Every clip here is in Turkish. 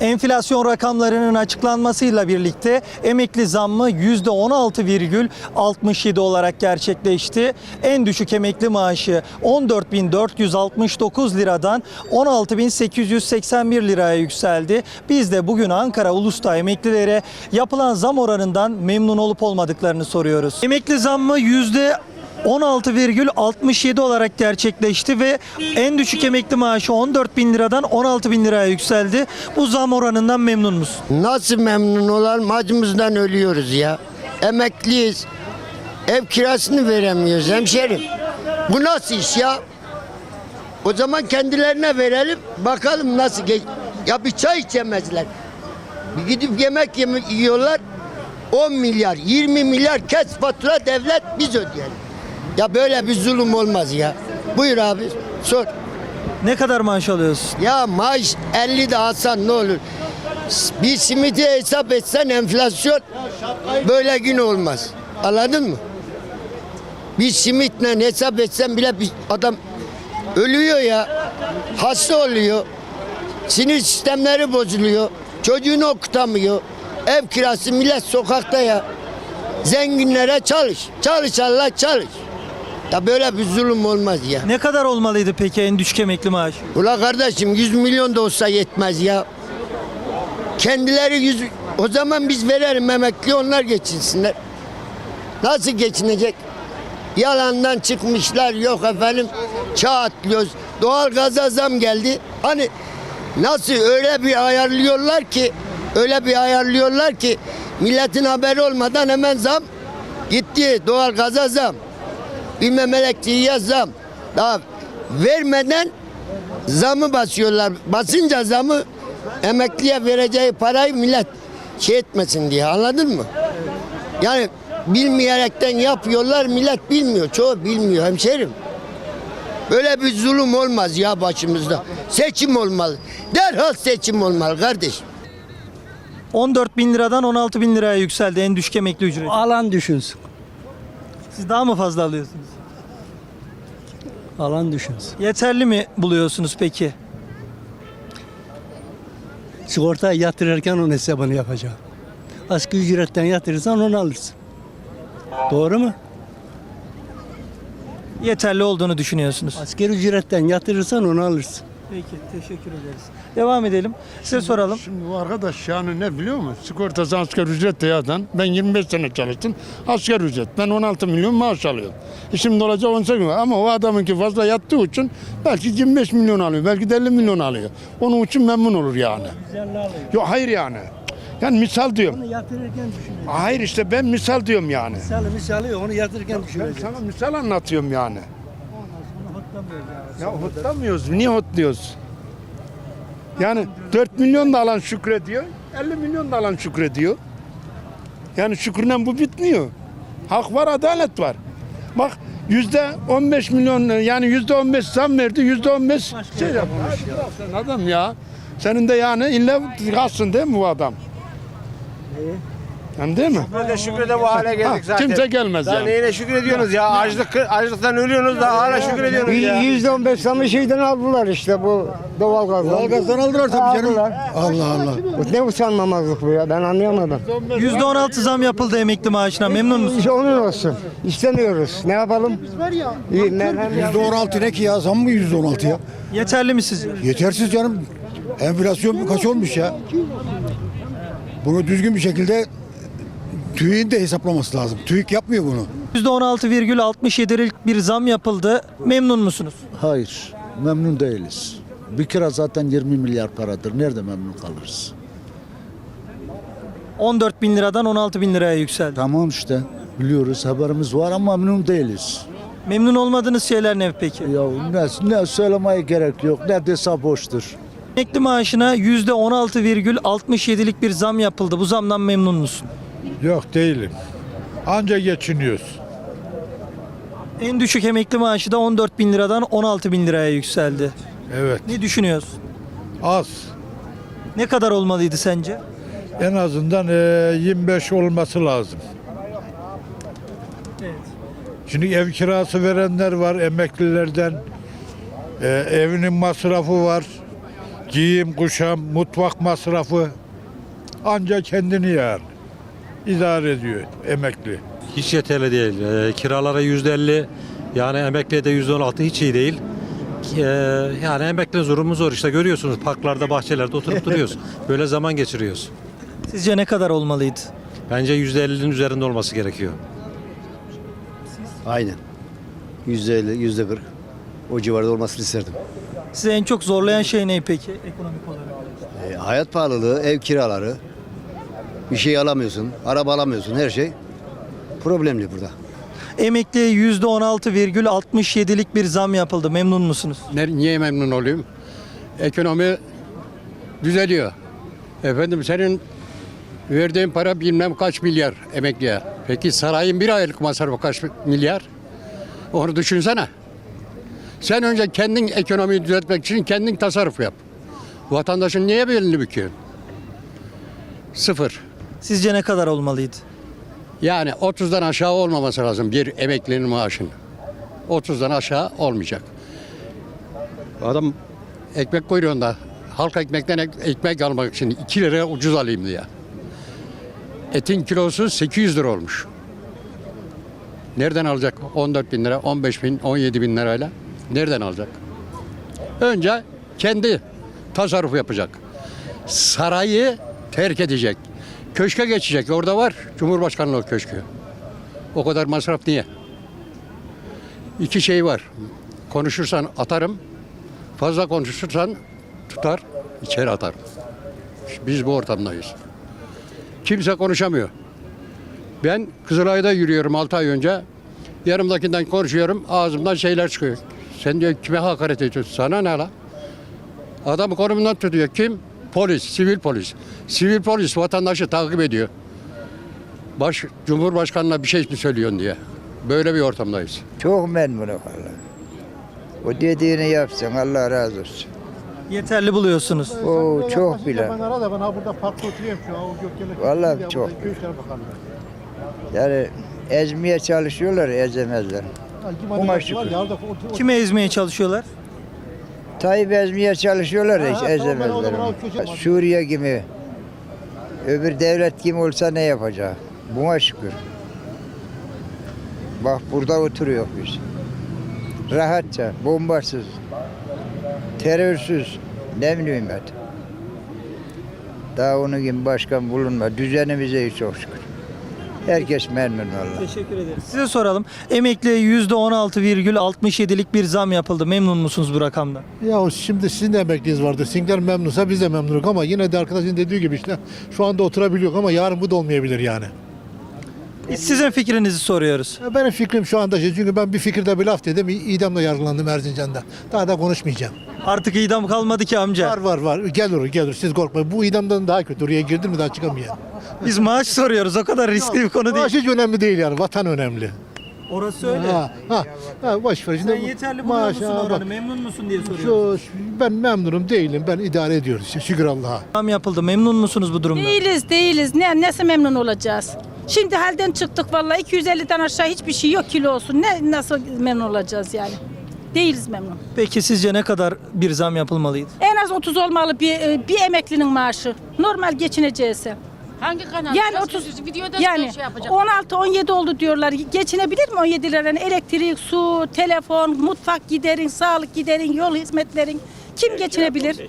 Enflasyon rakamlarının açıklanmasıyla birlikte emekli zammı %16,67 olarak gerçekleşti. En düşük emekli maaşı 14.469 liradan 16.881 liraya yükseldi. Biz de bugün Ankara Ulus'ta emeklilere yapılan zam oranından memnun olup olmadıklarını soruyoruz. Emekli zammı 16,67 olarak gerçekleşti ve en düşük emekli maaşı 14 bin liradan 16 bin liraya yükseldi. Bu zam oranından memnun musun? Nasıl memnun olalım? Acımızdan ölüyoruz ya. Emekliyiz. Ev kirasını veremiyoruz hemşerim. Bu nasıl iş ya? O zaman kendilerine verelim. Bakalım nasıl geç. Ya bir çay içemezler. Bir gidip yemek yeme yiyorlar. 10 milyar, 20 milyar kes fatura devlet biz ödeyelim. Ya böyle bir zulüm olmaz ya. Buyur abi sor. Ne kadar maaş alıyorsun? Ya maaş 50 de alsan ne olur? Bir simiti hesap etsen enflasyon böyle gün olmaz. Anladın mı? Bir simitle hesap etsen bile bir adam ölüyor ya. Hasta oluyor. Sinir sistemleri bozuluyor. Çocuğunu okutamıyor. Ev kirası millet sokakta ya. Zenginlere çalış. Çalış Allah çalış. Ya böyle bir zulüm olmaz ya. Ne kadar olmalıydı peki en düşük emekli maaşı? Ula kardeşim 100 milyon da olsa yetmez ya. Kendileri 100 o zaman biz verelim emekli onlar geçinsinler. Nasıl geçinecek? Yalandan çıkmışlar yok efendim atlıyoruz. Doğal gaza zam geldi. Hani nasıl öyle bir ayarlıyorlar ki öyle bir ayarlıyorlar ki milletin haberi olmadan hemen zam gitti. Doğal gaza zam. Bilmem elektriğe zam. Daha vermeden zamı basıyorlar. Basınca zamı emekliye vereceği parayı millet şey etmesin diye anladın mı? Yani bilmeyerekten yapıyorlar millet bilmiyor. Çoğu bilmiyor hemşerim. Böyle bir zulüm olmaz ya başımızda. Seçim olmalı. Derhal seçim olmalı kardeşim. 14 bin liradan 16 bin liraya yükseldi en düşük emekli ücreti. Alan düşünsün. Siz daha mı fazla alıyorsunuz? Alan düşünsün. Yeterli mi buluyorsunuz peki? Sigortaya yatırırken onun hesabını yapacağım. Asgari ücretten yatırırsan onu alırsın. Doğru mu? Yeterli olduğunu düşünüyorsunuz. Asgari ücretten yatırırsan onu alırsın. Peki teşekkür ederiz. Devam edelim. Size soralım. Şimdi bu arkadaş yani ne biliyor musun? Sigortası asgari ücret de yazan. Ben 25 sene çalıştım. Asgari ücret. Ben 16 milyon maaş alıyorum. E şimdi olacak 18 milyon. Ama o adamınki fazla yattığı için belki 25 milyon alıyor. Belki de 50 milyon alıyor. Onun için memnun olur yani. Yok hayır yani. Yani misal diyorum. Onu yatırırken düşüneceksin. Hayır işte ben misal diyorum yani. Misali misali onu yatırırken Ben düşüneceksin. sana misal anlatıyorum yani. Ya hotlamıyoruz. Niye hotluyoruz? Yani 4 milyon da alan şükrediyor. 50 milyon da alan şükrediyor. Yani şükürden bu bitmiyor. Hak var, adalet var. Bak yüzde 15 milyon yani yüzde 15 zam verdi. Yüzde 15 şey yapmış. Sen adam ya. Senin de yani illa kalsın değil mi bu adam? Yani değil mi? Böyle şükrede bu hale Ha, geldik zaten. kimse gelmez Daha yani. neyine şükrediyorsunuz ya? Açlık, açlıktan ölüyorsunuz da hala şükrediyorsunuz ya. Yüzde on beş zamı şeyden aldılar işte bu doğalgazdan. Doğalgazdan aldılar tabii canım. Allah Allah. Ne usanmamazlık bu ya ben anlayamadım. %16 zam yapıldı emekli maaşına. Memnun musunuz? İşte onun olsun. İstemiyoruz. Ne yapalım? İyi, Yüzde on altı ne ki ya? Zam mı yüzde on altı ya? Yeterli mi sizce? Yetersiz canım. Enflasyon kaç olmuş ya? Bunu düzgün bir şekilde TÜİK'in de hesaplaması lazım. TÜİK yapmıyor bunu. %16,67'lik bir zam yapıldı. Memnun musunuz? Hayır, memnun değiliz. Bir kira zaten 20 milyar paradır. Nerede memnun kalırız? 14 bin liradan 16 bin liraya yükseldi. Tamam işte, biliyoruz, haberimiz var ama memnun değiliz. Memnun olmadığınız şeyler ne peki? Ya ne, ne söylemeye gerek yok, ne dese boştur. Emekli maaşına %16,67'lik bir zam yapıldı. Bu zamdan memnun musun? Yok değilim. Anca geçiniyoruz. En düşük emekli maaşı da 14 bin liradan 16 bin liraya yükseldi. Evet. Ne düşünüyorsun? Az. Ne kadar olmalıydı sence? En azından eee, 25 olması lazım. Evet. Şimdi ev kirası verenler var emeklilerden. Eee, evinin masrafı var. giyim, kuşam, mutfak masrafı ancak kendini yani idare ediyor emekli. Hiç yeterli değil. Ee, kiralara yüzde elli yani emekliye de yüzde on altı hiç iyi değil. Ee, yani emekli durumu zor işte görüyorsunuz parklarda bahçelerde oturup duruyoruz. Böyle zaman geçiriyoruz. Sizce ne kadar olmalıydı? Bence yüzde ellinin üzerinde olması gerekiyor. Aynen. Yüzde elli, yüzde kırk. O civarda olmasını isterdim. Sizi en çok zorlayan şey ne peki ekonomik olarak? E, hayat pahalılığı, ev kiraları, bir şey alamıyorsun, araba alamıyorsun, her şey problemli burada. Emekliye %16,67'lik bir zam yapıldı. Memnun musunuz? Ne- Niye memnun olayım? Ekonomi düzeliyor. Efendim senin verdiğin para bilmem kaç milyar emekliye. Peki sarayın bir aylık masrafı kaç milyar? Onu düşünsene. Sen önce kendin ekonomiyi düzeltmek için kendin tasarruf yap. Vatandaşın niye belini büküyorsun? Sıfır. Sizce ne kadar olmalıydı? Yani 30'dan aşağı olmaması lazım bir emeklinin maaşının. 30'dan aşağı olmayacak. Adam ekmek kuyruğunda halk ekmekten ek- ekmek almak için 2 liraya ucuz alayım diye. Etin kilosu 800 lira olmuş. Nereden alacak 14 bin lira, 15 bin, 17 bin lirayla? Nereden alacak? Önce kendi tasarruf yapacak. Sarayı terk edecek. Köşke geçecek. Orada var Cumhurbaşkanlığı köşkü. O kadar masraf niye? İki şey var. Konuşursan atarım. Fazla konuşursan tutar, içeri atarım. Biz bu ortamdayız. Kimse konuşamıyor. Ben Kızılay'da yürüyorum 6 ay önce. Yanımdakinden konuşuyorum. Ağzımdan şeyler çıkıyor. Sen diyor kime hakaret ediyorsun? Sana ne la? Adamı konumundan tutuyor. Kim? Polis, sivil polis. Sivil polis vatandaşı takip ediyor. Baş, Cumhurbaşkanına bir şey mi söylüyorsun diye. Böyle bir ortamdayız. Çok memnunum valla. O dediğini yapsın Allah razı olsun. Yeterli buluyorsunuz. O çok bile. arada ben burada parkta oturuyorum şu an. O gökdelen. Vallahi çok. Yani ezmeye çalışıyorlar ezemezler. Şükür. Kimi ezmeye çalışıyorlar? Tayyip ezmeye çalışıyorlar hiç ezemezler. onu. Suriye gibi. Öbür devlet gibi olsa ne yapacak? Buna şükür. Bak burada oturuyor biz. Rahatça, bombasız, terörsüz. Ne bileyim ben. Daha onun gibi başkan bulunma. Düzenimize çok şükür. Herkes memnun valla. Teşekkür ederiz. Size soralım. Emekliye %16,67'lik bir zam yapıldı. Memnun musunuz bu rakamdan? Ya şimdi sizin de emekliyiz vardı. Sizinkiler memnunsa biz de memnunuz ama yine de arkadaşın dediği gibi işte şu anda oturabiliyor ama yarın bu da olmayabilir yani. Biz sizin fikrinizi soruyoruz. Ya Benim fikrim şu anda şey çünkü ben bir fikirde bir laf dedim idamla yargılandım Erzincan'da. Daha da konuşmayacağım. Artık idam kalmadı ki amca. Var var var gelir gelir siz korkmayın. Bu idamdan daha kötü oraya girdin mi daha çıkamayın. Biz maaş soruyoruz. O kadar riskli bir konu Maaş değil. hiç önemli değil yani vatan önemli. Orası öyle. Ha, ha, ha, boş ver. Sen Şimdi yeterli buluyor maaş- musun ha, oranı? bak, Memnun musun diye soruyoruz. Şu, ben memnunum değilim. Ben idare ediyoruz. Şükür Allah'a. Zam yapıldı. Memnun musunuz bu durumdan? Değiliz değiliz. Ne, nasıl memnun olacağız? Şimdi halden çıktık vallahi 250'den aşağı hiçbir şey yok kilo olsun. Ne nasıl memnun olacağız yani? Değiliz memnun. Peki sizce ne kadar bir zam yapılmalıydı? En az 30 olmalı bir e, bir emeklinin maaşı. Normal geçineceğiz. Hangi kanal? Yani 30 videoda yani şey yapacak. 16 17 oldu diyorlar. Geçinebilir mi 17 liradan? Elektrik, su, telefon, mutfak giderin, sağlık giderin, yol hizmetlerin. Kim geçinebilir?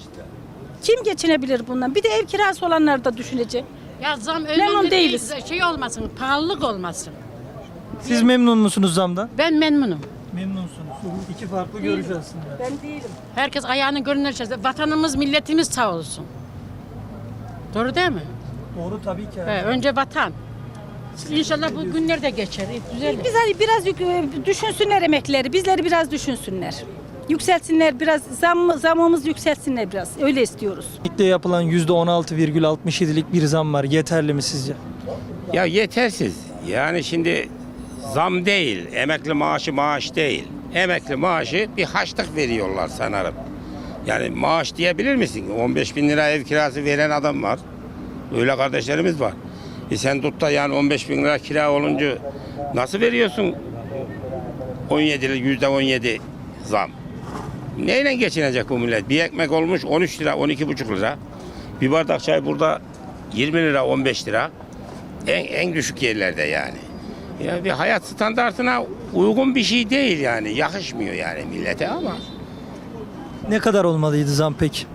Kim geçinebilir bundan? Bir de ev kirası olanlar da düşünecek. Ya zam Memnun değiliz. değil. Şey olmasın, pahalılık olmasın. Siz memnun musunuz zamdan? Ben memnunum. Memnunsunuz. İki farklı görüş aslında. Ben değilim. Herkes ayağını görünür. Vatanımız, milletimiz sağ olsun. Doğru değil mi? Doğru tabii ki. He, önce vatan. İnşallah bu günler de geçer. Güzel. Biz hani biraz yük- e, düşünsünler emekleri, bizleri biraz düşünsünler. Yükselsinler biraz, zam, zamımız yükselsinler biraz. Öyle istiyoruz. Emekliye yapılan %16,67'lik bir zam var. Yeterli mi sizce? Ya yetersiz. Yani şimdi zam değil, emekli maaşı maaş değil. Emekli maaşı bir haçlık veriyorlar sanırım. Yani maaş diyebilir misin? 15 bin lira ev kirası veren adam var. Öyle kardeşlerimiz var. E sen tut da yani 15 bin lira kira olunca nasıl veriyorsun 17 yüzde 17 zam? neyle geçinecek bu millet? Bir ekmek olmuş 13 lira, 12,5 lira. Bir bardak çay burada 20 lira, 15 lira. En, en düşük yerlerde yani. Ya bir hayat standartına uygun bir şey değil yani. Yakışmıyor yani millete ama Ne kadar olmalıydı zam peki?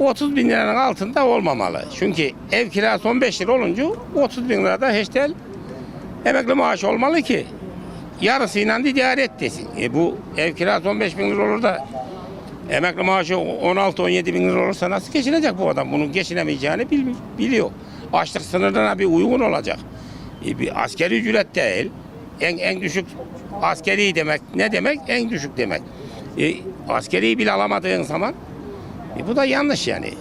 30 bin liranın altında olmamalı. Çünkü ev kirası 15 lira olunca 30 bin lirada hiçtel emekli maaş olmalı ki yarısıyla da idare et desin. E bu ev kirası 15 bin lira olur da emekli maaşı 16-17 bin lira olursa nasıl geçinecek bu adam? Bunun geçinemeyeceğini bil- biliyor. Açlık sınırına bir uygun olacak. E bir askeri ücret değil. En, en düşük askeri demek ne demek? En düşük demek. E, askeri bile alamadığın zaman e bu da yanlış yani.